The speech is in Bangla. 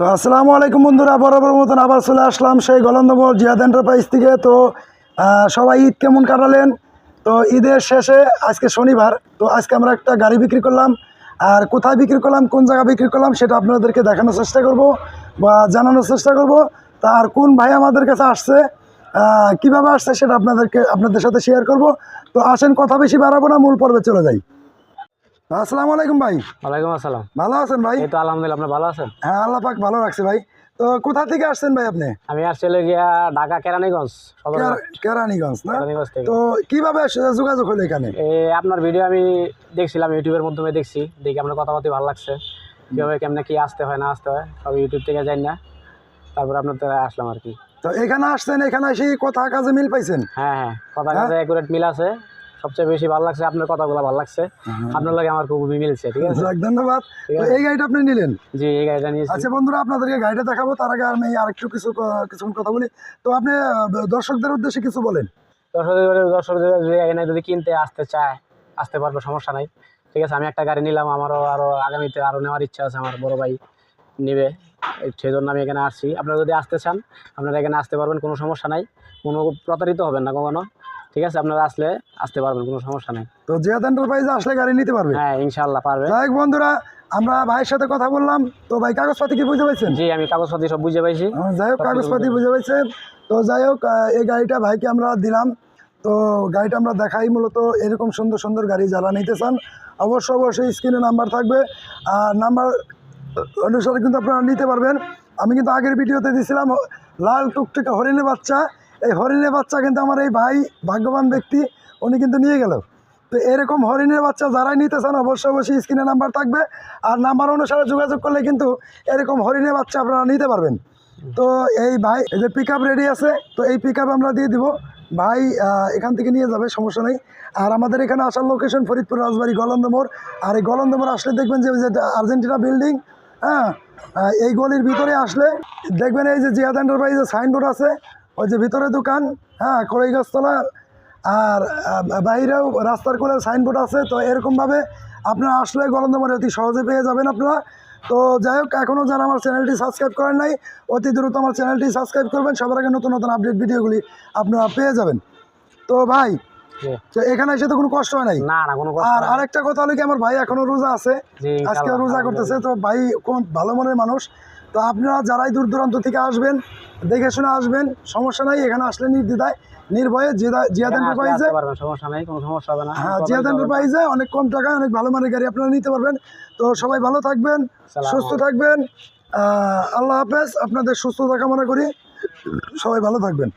তো আসসালামু আলাইকুম বন্ধুরা, বরাবর মতন আবার চলে আসলাম সেই গলন্দমল জিয়াদ এন্টারপ্রাইজ থেকে। তো সবাই ঈদ কেমন কাটালেন? তো, ঈদের শেষে আজকে শনিবার, তো আজকে আমরা একটা গাড়ি বিক্রি করলাম। আর কোথায় বিক্রি করলাম, কোন জায়গায় বিক্রি করলাম, সেটা আপনাদেরকে দেখানোর চেষ্টা করব বা জানানোর চেষ্টা করব। তার কোন ভাই আমাদের কাছে আসছে কীভাবে আসছে সেটা আপনাদেরকে, আপনাদের সাথে শেয়ার করব। তো আসেন, কথা বেশি বাড়াবো না, মূল পর্বে চলে যাই। আসসালামু আলাইকুম ভাই। ওয়ালাইকুম আসসালাম। ভালো আছেন ভাই? এই তো আলহামদুলিল্লাহ আপনি ভালো আছেন? হ্যাঁ আল্লাহ পাক ভালো রাখছে ভাই। তো কোথা থেকে আসছেন ভাই আপনি? আমি আসছি গিয়া ঢাকা কেরানীগঞ্জ কেরানীগঞ্জ না? কেরানীগঞ্জ থেকে। তো কীভাবে যোগাযোগ হলো এখানে? আপনার ভিডিও আমি দেখছিলাম ইউটিউবের মাধ্যমে দেখছি। দেখি আপনার কথাবার্তা ভালো লাগছে। কীভাবে কেমনে কি আসতে হয় না আসতে হয় সব ইউটিউব থেকে যাই না। তারপর আপনার তো আসলাম আর কি। তো এখানে আসছেন এখানে এসে কথা কাজে মিল পাইছেন? হ্যাঁ হ্যাঁ কথা কাজে অ্যাকুরেট মিল আছে। সবচেয়ে বেশি ভালো লাগছে আপনার কথাগুলো ভালো লাগছে। আপনার লাগে আমার খুবই মিলছে ঠিক আছে? ধন্যবাদ। এই গাড়িটা আপনি নিলেন? জি এই গাড়িটা নিয়েছি। আচ্ছা বন্ধুরা আপনাদেরকে গাড়িটা দেখাবো তার আগে আমি আরেকটু কিছু ক- কিছুক্ষণ কথা বলি। তো আপনি দর্শকদের উদ্দেশ্যে কিছু বলেন। দর্শকদের দর্শকদের যদি এখানে যদি কিনতে আসতে চায় আসতে পারবে সমস্যা নাই। ঠিক আছে আমি একটা গাড়ি নিলাম আমারও আরও আগামীতে আরও নেওয়ার ইচ্ছা আছে আমার বড় ভাই নেবে। সেই জন্য আমি এখানে আসছি। আপনারা যদি আসতে চান আপনারা এখানে আসতে পারবেন কোনো সমস্যা নাই। কোনো প্রতারিত হবেন না কখনো। ঠিক আছে? আপনারা আসলে আসতে পারবেন কোনো সমস্যা নেই। তো জিয়াদ এন্টারপ্রাইজে আসলে গাড়ি নিতে পারবে? হ্যাঁ ইনশাল্লাহ পারবে। যাই বন্ধুরা আমরা ভাইয়ের সাথে কথা বললাম। তো ভাই কাগজপাতি কি বুঝতে পারছেন জি আমি কাগজপাতি সব বুঝে পাইছি। যাই হোক কাগজপাতি বুঝে পাইছেন। তো যাই হোক এই গাড়িটা ভাইকে আমরা দিলাম। তো গাড়িটা আমরা দেখাই মূলত এরকম সুন্দর সুন্দর গাড়ি যারা নিতে চান। অবশ্যই অবশ্যই স্ক্রিনে নাম্বার থাকবে। আর নাম্বার অনুসারে কিন্তু আপনারা নিতে পারবেন। আমি কিন্তু আগের ভিডিওতে দিয়েছিলাম লাল টুকটুকে হরিণের বাচ্চা। এই হরিণের বাচ্চা কিন্তু আমার এই ভাই, ভাগ্যবান ব্যক্তি, উনি কিন্তু নিয়ে গেল। তো এরকম হরিণের বাচ্চা যারাই নিতে চান, অবশ্যই অবশ্যই স্ক্রিনে নাম্বার থাকবে। আর নাম্বার অনুসারে যোগাযোগ করলে কিন্তু এরকম হরিণের বাচ্চা আপনারা নিতে পারবেন। তো এই ভাই, এই যে পিক রেডি আছে, তো এই পিক আমরা দিয়ে দিব। ভাই এখান থেকে নিয়ে যাবে, সমস্যা নেই। আর আমাদের এখানে আসার লোকেশন ফরিদপুর রাজবাড়ি, গলন্দ মোড়। আর এই গলন্দ মোড় আসলে দেখবেন যে আর্জেন্টিনা বিল্ডিং হ্যাঁ? এই গলির ভিতরে আসলে দেখবেন এই যে জিয়াদ এন্টারপ্রাইজের সাইনবোর্ড আছে। ওই যে ভিতরে দোকান হ্যাঁ কড়াই কড়াইগাছতলা আর বাইরেও রাস্তার কোলে সাইনবোর্ড আছে তো এরকমভাবে আপনারা আসলে গলন্দমারে অতি সহজে পেয়ে যাবেন আপনারা। তো যাই হোক এখনও যারা আমার চ্যানেলটি সাবস্ক্রাইব করেন নাই অতি দ্রুত আমার চ্যানেলটি সাবস্ক্রাইব করবেন সবার আগে নতুন নতুন আপডেট ভিডিওগুলি আপনারা পেয়ে যাবেন। তো ভাই তো এখানে এসে তো কোনো কষ্ট হয় নাই? আর আরেকটা কথা হলো কি আমার ভাই এখনও রোজা আছে আজকে রোজা করতেছে তো ভাই কোন ভালো মনের মানুষ তো আপনারা যারাই দূর দূরান্ত থেকে আসবেন দেখে শুনে আসবেন সমস্যা নাই এখানে আসলে নির্দ্বিধায় নির্ভয়ে জিয়াদ আসলে এন্টারপ্রাইজে সমস্যা নাই কোনো সমস্যা হবে না। হ্যাঁ জিয়াদ এন্টারপ্রাইজে অনেক কম টাকায় অনেক ভালো মানের গাড়ি আপনারা নিতে পারবেন। তো সবাই ভালো থাকবেন সুস্থ থাকবেন। আল্লাহ হাফেজ আপনাদের সুস্থ থাকা মনে করি। সবাই ভালো থাকবেন।